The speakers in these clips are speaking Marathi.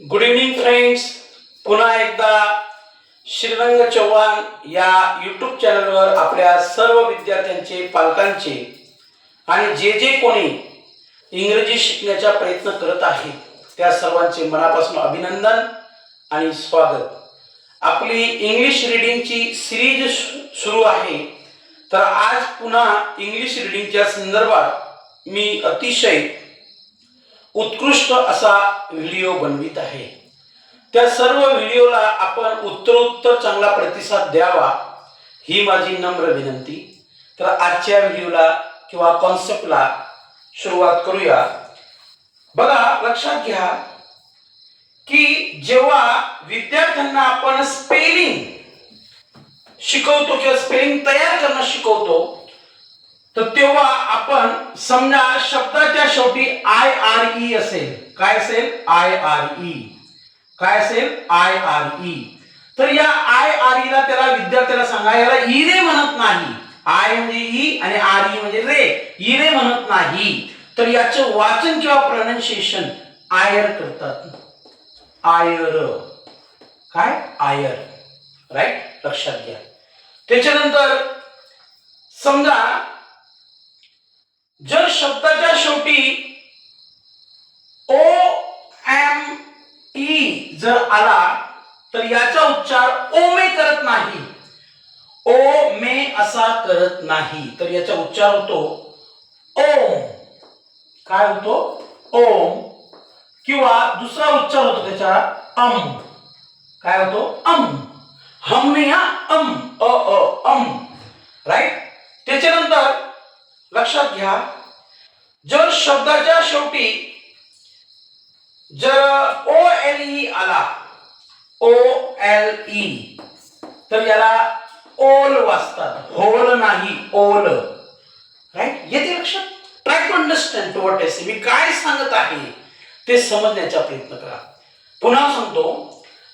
गुड इव्हनिंग फ्रेंड्स पुन्हा एकदा श्रीरंग चव्हाण या यूट्यूब चॅनलवर आपल्या सर्व विद्यार्थ्यांचे पालकांचे आणि जे जे कोणी इंग्रजी शिकण्याचा प्रयत्न करत आहेत त्या सर्वांचे मनापासून अभिनंदन आणि स्वागत. आपली इंग्लिश रिडिंगची सिरीज सुरू आहे. तर आज पुन्हा इंग्लिश रिडिंगच्या संदर्भात मी अतिशय उत्कृष्ट असा व्हिडिओ बनवित आहे. त्या सर्व व्हिडिओला आपण उत्तरोत्तर चांगला प्रतिसाद द्यावा ही माझी नम्र विनंती. तर आजच्या व्हिडिओला किंवा कॉन्सेप्टला सुरुवात करूया. बघा लक्षात घ्या की जेव्हा विद्यार्थ्यांना आपण स्पेलिंग शिकवतो किंवा स्पेलिंग तयार करणं शिकवतो तर तेव्हा आपण समजा शब्दाच्या शेवटी आय आर ई असेल. काय असेल? आय आर ई काय असेल? आय आर ई तर या आय आर ई ला त्याला विद्यार्थ्याला सांगा याला e ई रे म्हणत नाही. आय म्हणजे ई आणि आर ई म्हणजे रे. ई रे म्हणत नाही. तर याचं वाचन किंवा प्रोनाऊन्सिएशन आयर करतात. आयर. काय? आयर. राईट लक्षात घ्या. त्याच्यानंतर समजा जर शब्दाच्या शेवटी ओ एम ई जर आला तर याचा उच्चार ओ मे करत नाही. ओ मे असा करत नाही. तर याचा उच्चार होतो ओम. काय होतो? ओम. किंवा दुसरा उच्चार होतो त्याचा अम. काय होतो? अम. हम नाही हा अम अ अम. राईट त्याच्यानंतर लक्षात घ्या. जर शब्दाच्या शेवटी जर ओ एल ई आला ओ एल ई तर याला ओल वाचतात. होल नाही ओल राईट येते लक्षात? Try to understand what is me काय सांगत आहे ते समजण्याचा प्रयत्न करा. पुन्हा सांगतो.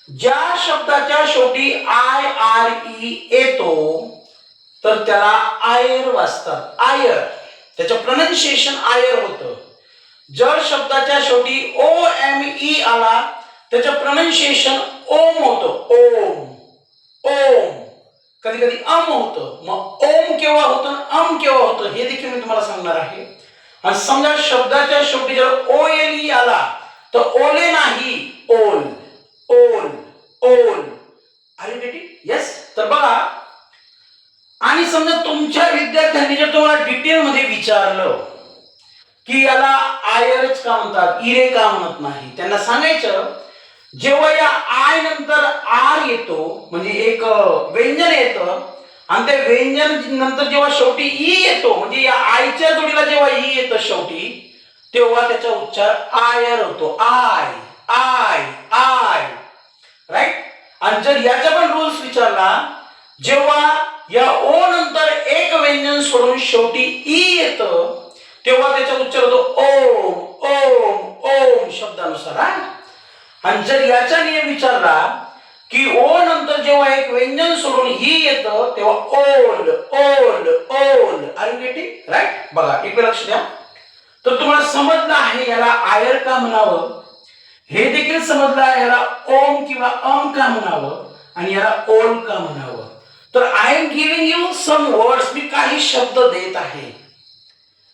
ज्या शब्दाच्या शेवटी आय आर ई येतो तर त्याला आयर वाचतात. आयर. त्याचं प्रोनाऊन्सिएशन आयर होतं. जर शब्दाच्या शेवटी ओ एम ई आला त्याचं प्रोनाऊन्सिएशन ओम होतं. ओम. ओम. कधी कधी अम होतं. मग ओम केव्हा होतं अम केव्हा होतं हे देखील मी तुम्हाला सांगणार आहे. आणि समजा शब्दाच्या शेवटी जर ओ एल ई आला तर ओले नाही ओल ओल ओल आर यू येस तर बघा. आणि समजा तुमच्या विद्यार्थ्यांनी जर तुम्हाला डिटेलमध्ये विचारलं की याला आयरच का म्हणतात इरे का म्हणत नाही त्यांना सांगायचं जेव्हा या आय नंतर आर येतो म्हणजे एक व्यंजन येतं आणि त्या व्यंजन नंतर जेव्हा शेवटी ई येतो म्हणजे या आईच्या जोडीला जेव्हा ई येतं शेवटी तेव्हा त्याचा उच्चार आयर होतो. I I I. राईट आणि जर याचा पण रूल्स विचारला जेव्हा या ओ नंतर एक व्यंजन सोडून शेवटी ई येत. तेव्हा त्याचा उच्चार होतो ओम ओम ओम शब्दानुसार आणि जर याचा नियम विचारला की ओ नंतर जेव्हा एक व्यंजन सोडून ही येतं तेव्हा ओल ओल ओल. आर गेटिंग राईट बघा एक लक्ष द्या. तर तुम्हाला समजलं आहे याला आयर का म्हणावं? हे देखील समजलं आहे याला ओम किंवा अम का म्हणावं? आणि याला ओल का म्हणावं? तर I am giving you some words मी काही शब्द देत आहे.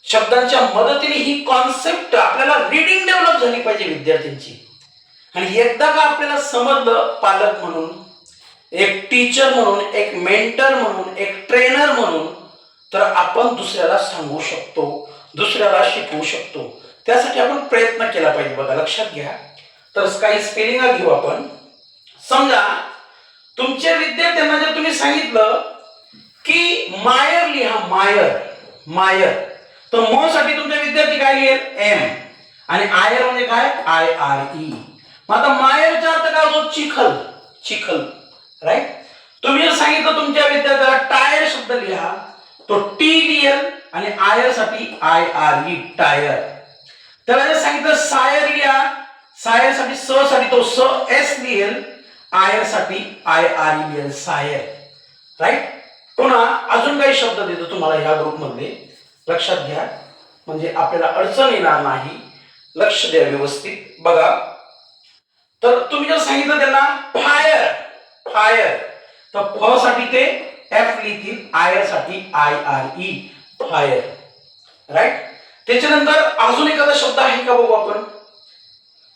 शब्दांच्या मदतीने ही कॉन्सेप्ट आपल्याला रिडिंग डेव्हलप झाली पाहिजे विद्यार्थ्यांची. आणि एकदा का आपल्याला समजलं पालक म्हणून एक टीचर म्हणून एक मेंटर म्हणून एक ट्रेनर म्हणून तर आपण दुसऱ्याला सांगू शकतो दुसऱ्याला शिकवू शकतो. त्यासाठी आपण प्रयत्न केला पाहिजे. बघा लक्षात घ्या. तर काही स्पेलिंग घेऊ आपण. समजा तुमच्या विद्यार्थ्यांना जर तुम्ही सांगितलं की मायर लिहा मायर मायर. तर म साठी तुमचे विद्यार्थी काय लिहेल? एम. आणि आयर म्हणजे काय? I R E. मग आता मायरचा अर्थ काय होतो? चिखल चिखल राईट तुम्ही जर सांगितलं तुमच्या विद्यार्थ्याला टायर शब्द लिहा तो टी लिहल आणि आयरसाठी आय आर ई टायर. त्याला जर सांगितलं सायर लिहा सायरसाठी स साठी तो स एस लिहेल. आयरसाठी I R L sire right पुन्हा अजून काही शब्द देतो तुम्हाला ह्या ग्रुपमध्ये लक्षात घ्या. म्हणजे आपल्याला अडचण येणार नाही. लक्ष द्या व्यवस्थित. बघा. तर तुम्ही जर सांगितलं त्यांना फायर फायर. तर फ साठी ते एफ लिहितील आयरसाठी I R E fire. Right त्याच्यानंतर अजून एखादा शब्द आहे का बघू आपण?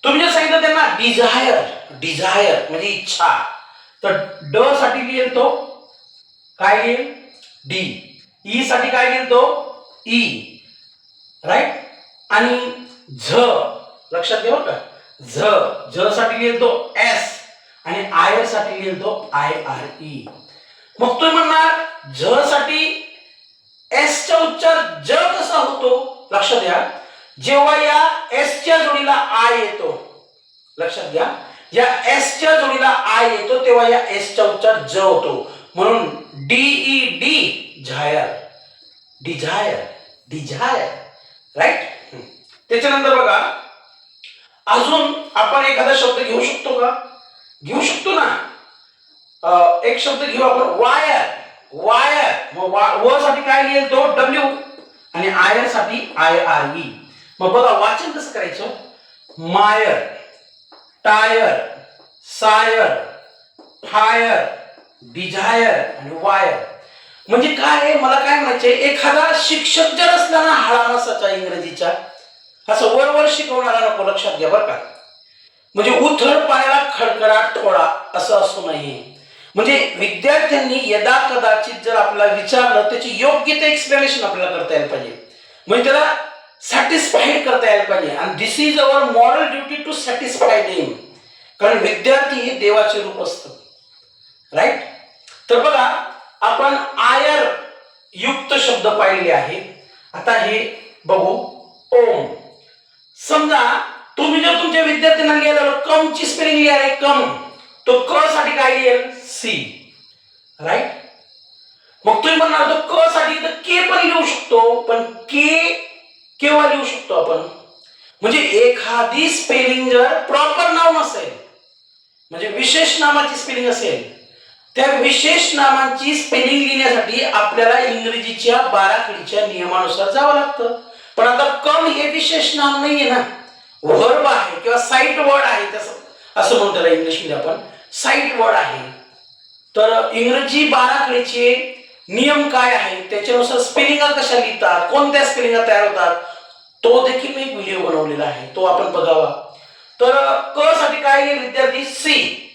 तुम्ही जर सांगितलं त्यांना डिझायर डिझायर म्हणजे इच्छा. तर ड साठी लिहिल तो काय लिहिल डी ई e साठी काय लिहिल तो ई e. राईट आणि झ लक्षात घ्या का? झ झ साठी लिहिल तो एस आणि आयसाठी लिहिल तो आय आर ई मग तुम्ही म्हणणार झ साठी एस चा उच्चार ज कसा होतो? लक्षात घ्या. जेव्हा या एस च्या जोडीला आय येतो लक्षात घ्या. या एस च्या जोडीला आय येतो तेव्हा या एस चा उच्चार ज होतो. म्हणून D E D झायर desire desire right त्याच्यानंतर बघा अजून आपण एखादा शब्द घेऊ शकतो का? घेऊ शकतो ना. एक शब्द घेऊ आपण. वायर वायर मग वा- व साठी काय लिहिल तो? डब्ल्यू आणि आयरसाठी आय आर ई मग बघा वाचन कसं करायचं? Mire tire sire fire desire आणि वायर. म्हणजे काय आहे? मला काय म्हणायचे एखादा शिक्षक जर असताना हाळा नसाचा इंग्रजीचा असं वरवर शिकवणारा नको लक्षात घ्या बरं का. म्हणजे उथळ पायाला खडखडाट थोडा असं असू नये. म्हणजे विद्यार्थ्यांनी यदा कदाचित जर आपल्याला विचारलं त्याची योग्य ते एक्सप्लेनेशन आपल्याला करता यायला पाहिजे. म्हणजे त्याला सॅटिस्फाईड करता यायला पाहिजे. आणि this is our moral duty to satisfy them कारण विद्यार्थी हे देवाचे रूप असतं राईट तर बघा आपण आयर युक्त शब्द पाहिले आहेत आता हे बघू. ओम. समजा तुम्ही जर तुमच्या विद्यार्थ्यांना लिहायला कमची स्पेलिंग लिहायला आहे, कम. तो क साठी काय लिहेल? सी राईट मग तुम्ही म्हणणार तो क साठी तर के पण लिहू शकतो पण के केव्हा लिहू शकतो आपण? म्हणजे एखादी स्पेलिंग जर प्रॉपर नाव नसेल म्हणजे विशेष नामाची स्पेलिंग असेल त्या विशेष नामांची स्पेलिंग लिहिण्यासाठी आपल्याला इंग्रजीच्या बाराखडीच्या नियमानुसार जावं लागतं. पण आता कम हे विशेष नाम नाहीये ना. वर्ब आहे किंवा साईट वर्ड आहे तसं असं म्हणतो त्याला इंग्लिशमध्ये आपण. साईट वर्ड आहे. तर इंग्रजी बाराखडीचे नियम काय आहेत? त्याच्यानुसार स्पेलिंगा कशा लिहितात? कोणत्या स्पेलिंगा तयार होतात? तो देखील मी व्हिडिओ बनवलेला आहे. तो आपण बघावा. तर क साठी काय विद्यार्थी? सी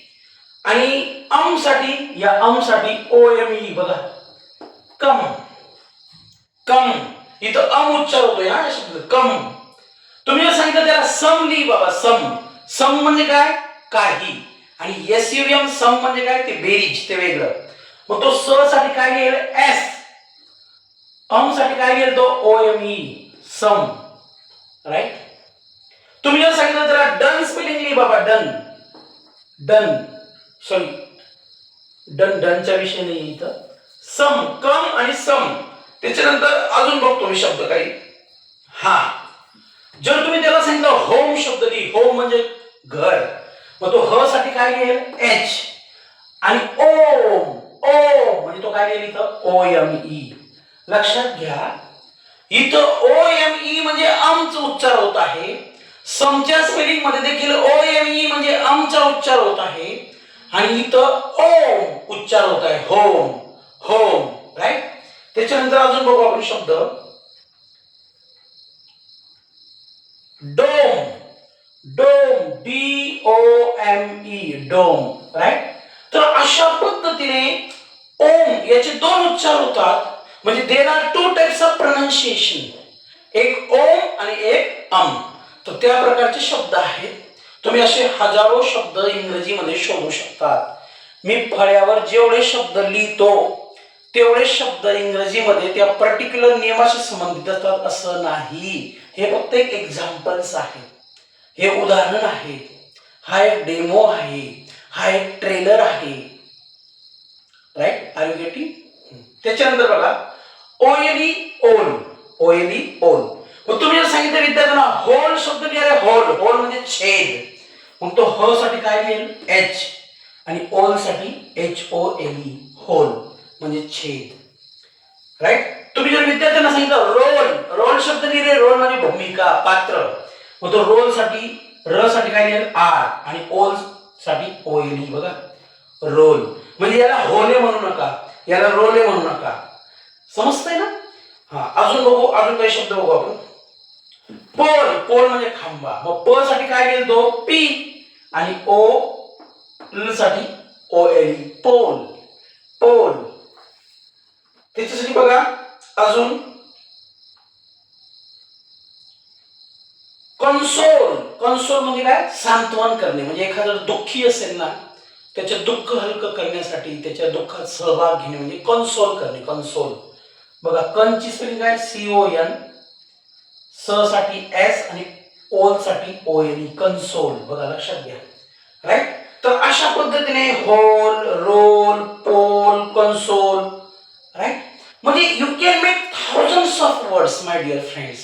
आणि अमसाठी या अमसाठी ओ एम ई बघा. कम. कम. इथं अम उच्चार होतोय हा शब्द कम. तुम्ही सांगितलं त्याला सम लिही बाबा सम. सम म्हणजे काय? काही. आणि एस यू एम सम म्हणजे काय? ते बेरीज ते वेगळं. मग तो स साठी काय लिहिल? एस अमसाठी काय लिहिल तो? O M E some. Right तुम्ही जर सांगितलं त्याला डन स्पेलिंग लिही बाबा डन डन सॉरी डन डनच्या विषय नाही इथं. सम कम आणि सम त्याच्यानंतर अजून बघतो मी शब्द काही. हा. जर तुम्ही त्याला सांगितलं होम शब्द लिही. होम म्हणजे घर. मग तो ह साठी काय लिहेल? एच आणि ओम ओम म्हणजे तो काय लिहिल इथं? ओ एम ई लक्षात घ्या. इथं ओ एम ई म्हणजे आमचा उच्चार होत आहे. समच्या स्पेलिंगमध्ये देखील ओ एम ई म्हणजे आमचा उच्चार होत आहे. आणि इथं ओम उच्चार होत आहे. होम होम राईट त्याच्यानंतर अजून बघू आपण शब्द. Dome dome D O M E dome right तर अशा पद्धतीने ओम याचे दोन उच्चार होतात. म्हणजे there are two types pronunciation एक ओम आणि एक अम. तर त्या प्रकारचे शब्द आहेत. तुम्ही असे हजारो शब्द इंग्रजीमध्ये शोधू शकतात. मी फळ्यावर जेवढे शब्द लिहितो तेवढे शब्द इंग्रजीमध्ये त्या पर्टिक्युलर नियमाशी संबंधित असतात. असं नाही. हे फक्त एक एक्झाम्पल्स आहे. हे उदाहरण आहे. हा एक डेमो आहे. हा एक ट्रेलर आहे. राईट आर यू गेटिंग त्याच्यानंतर बघा ओएली ओल ओएली ओल मग तुम्ही जर सांगितलं विद्यार्थ्यांना होल शब्द लिहायला होल होल म्हणजे छेद. मग तो ह साठी काय लिहिल? एच आणि ओलसाठी H O L E hole म्हणजे छेद. राईट तुम्ही जर विद्यार्थ्यांना सांगितलं रोल रोल शब्द लिहिले रोल म्हणजे भूमिका पात्र. मग तो रोलसाठी र साठी काय लिहिलं? आर आणि ओलसाठी ओ एल ई बघा. रोल. म्हणजे याला होले म्हणू नका याला रोले म्हणू नका. समजतंय ना? हा अजून बघू अजून काही शब्द बघू आपण. पोल पोल म्हणजे खांबा. मग प साठी काय गेल तो? पी आणि ओ ल साठी ओ एल पोल. पोल. त्याच्यासाठी बघा अजून. कन्सोल. कन्सोल म्हणजे काय? सांत्वन करणे. म्हणजे एखादं दुःखी असेल ना त्याचे दुःख हलकं करण्यासाठी त्याच्या दुःखात सहभाग घेणे म्हणजे कन्सोल करणे कन्सोल. बघा कनची स्पेलिंग काय? सी ओ एन स साठी एस आणि ओलसाठी ओ एन कन्सोल बघा लक्षात घ्या. राईट तर अशा पद्धतीने hole role pole console right म्हणजे you can make thousand of words my dear friends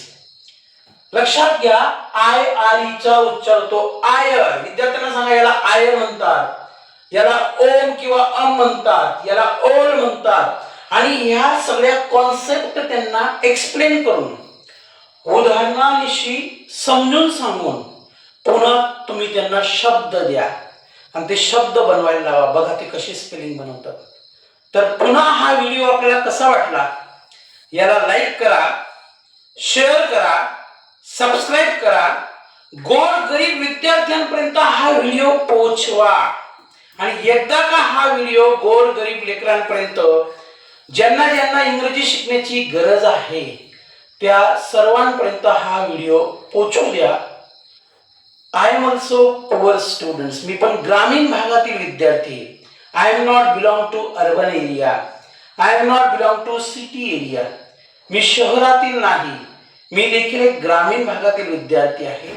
लक्षात घ्या आय आर e चा उच्चार होतो आयर विद्यार्थ्यांना सांगा याला आयर म्हणतात. याला ओम किंवा अम म्हणतात. याला ओल म्हणतात. आणि ह्या सगळ्या कॉन्सेप्ट त्यांना एक्सप्लेन करून उदाहरणानिशी समजून सांगून पुन्हा तुम्ही त्यांना शब्द द्या. आणि ते शब्द बनवायला लावा. बघा ते कशी स्पेलिंग बनवतात. तर पुन्हा हा व्हिडिओ आपल्याला कसा वाटला? याला लाईक करा शेअर करा सबस्क्राईब करा. गोर गरीब विद्यार्थ्यांपर्यंत हा व्हिडिओ पोहोचवा. आणि एकदा का हा व्हिडिओ गोर गरीब लेकरांपर्यंत ज्यांना ज्यांना इंग्रजी शिकण्याची गरज आहे त्या सर्वांपर्यंत हा व्हिडिओ पोचवू द्या. I am also poor students मी पण ग्रामीण भागातील विद्यार्थी. I am not belong to urban area I am not belong to city area मी शहरातील नाही. मी देखील एक ग्रामीण भागातील विद्यार्थी आहे.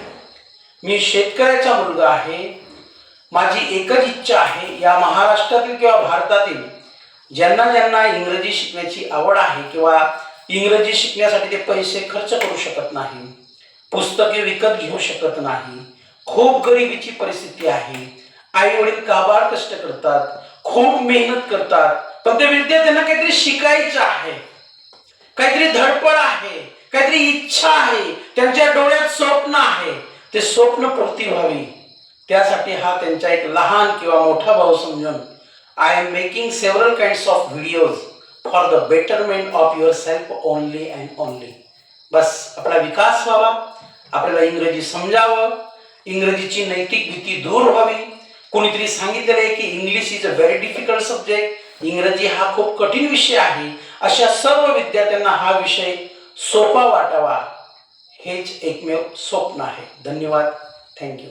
मी शेतकऱ्याचा मुलगा आहे. माझी एकच इच्छा आहे या महाराष्ट्रातील किंवा भारतातील ज्यांना ज्यांना इंग्रजी शिकण्याची आवड आहे किंवा इंग्रजी शिकण्यासाठी ते पैसे खर्च करू शकत नाही पुस्तके विकत घेऊ शकत नाही खूप गरिबीची परिस्थिती आहे आई वडील काबाड कष्ट करतात खूप मेहनत करतात पण ते विद्यार्थ्यांना काहीतरी शिकायचं आहे काहीतरी धडपड आहे काहीतरी इच्छा आहे त्यांच्या डोळ्यात स्वप्न आहे ते स्वप्न पूर्ती व्हावी. त्यासाठी हा त्यांचा एक लहान किंवा मोठा भाऊ समजून I am making several kinds of videos for the betterment of yourself and and only बस आपला विकास व्हावा आपल्याला इंग्रजी समजावं इंग्रजीची नैतिक भीती दूर व्हावी. कोणीतरी सांगितलेलं आहे की English is a very difficult subject इंग्रजी हा खूप कठीण विषय आहे. अशा सर्व विद्यार्थ्यांना हा विषय सोपा वाटावा. हेच एकमेव स्वप्न आहे. धन्यवाद. थँक्यू